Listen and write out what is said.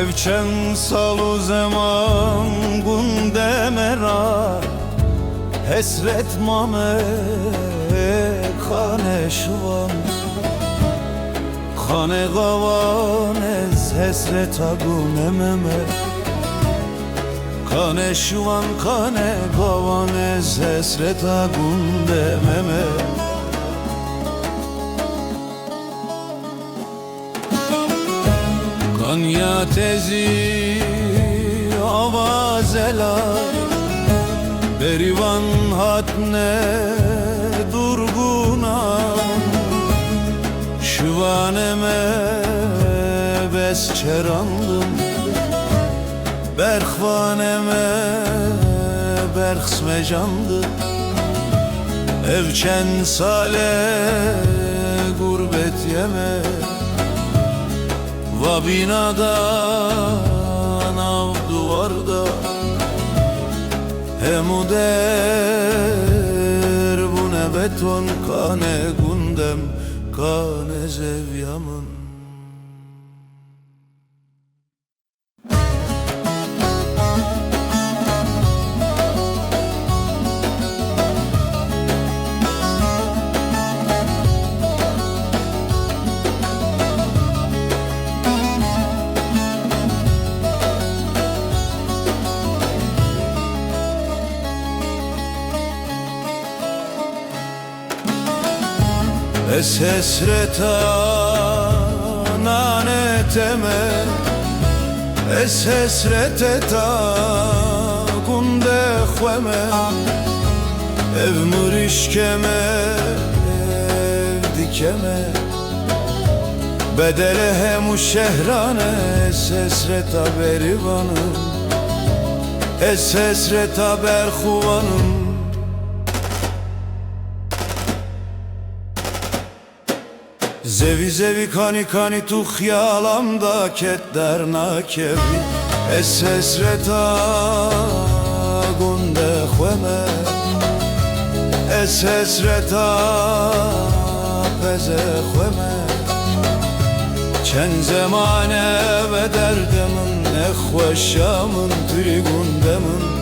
Evçen salu zaman gunde mera Hesret mame kane şuvan Kane gavanez hesret agunememe Kane şuvan kane gavanez hesret Kanya tezi avazeler Berivan hatne durguna. Şivaneme bes çerandım Berhvaneme berhsme candı Evçen sale gurbet yeme Va binadan av duvarda. Hemu der bu ne beton kane gundem kane zevyamın Es hesreta naneteme Es hesreteta kunde khweme Ev murişkeme ev dikeme. Bedele hemu şehrane Es hesreta berivanım Es hesreta berhuvanım Zevi zevi kani kani tu xyalamda ket der nakevi Es esreta gunde xweme Es esreta peze xweme Çen zemane ve derdemin Ne xweşamın tri gundemin